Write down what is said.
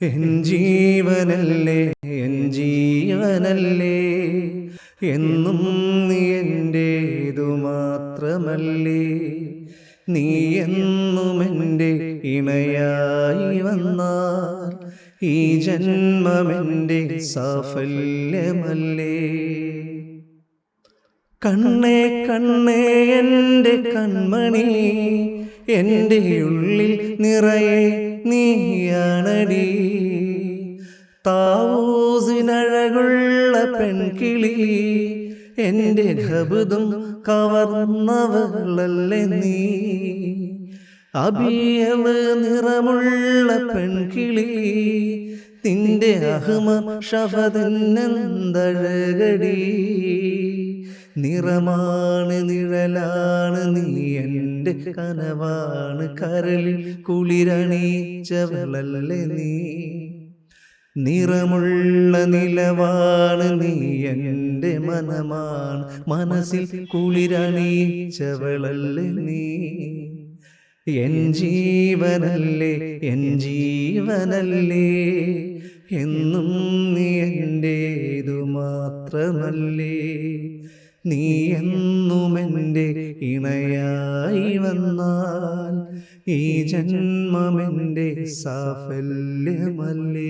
N ജീവനല്ലേ എൻ ജീവനല്ലേ? എന്നും നീ എന്റേതു മാത്രമല്ലേ? നീ എന്നും എന്റെ ഇണയായി വന്നാൽ ഈ ജന്മമെന്റെ സാഫല്യമല്ലേ? കണ്ണേ കണ്ണേ എന്റെ കൺമണി എന്റെ ഉള്ളിൽ നിറയെ നീയാണടി. താവൂസിനഴകുള്ള പെൺകിളി എന്റെ ഖബുദും കവർന്നവളല്ലേ നീ? അബിയവ് നിറമുള്ള പെൺകിളി നിന്റെ അഹ്മ ഷഫതെന്നെന്തഴകടി നിറമാണ് നിഴലാണ് നീ എന്റെ കനവാണ് കരളിൽ കുളിരണീച്ചവളല്ലേ നീ? നിറമുള്ള നിലവാണ് നീ എന്റെ മനമാണ്. മനസ്സിൽ കുളിരണീച്ചവളല്ലേ നീ. എൻ ജീവനല്ലേ എൻ ജീവനല്ലേ. എന്നും നീ എന്റേതു മാത്രമല്ലേ നീ എന്നുമെന്റെ ഇണയായി വന്നാൽ ഈ ജന്മമെന്റെ സാഫല്യമല്ലേ?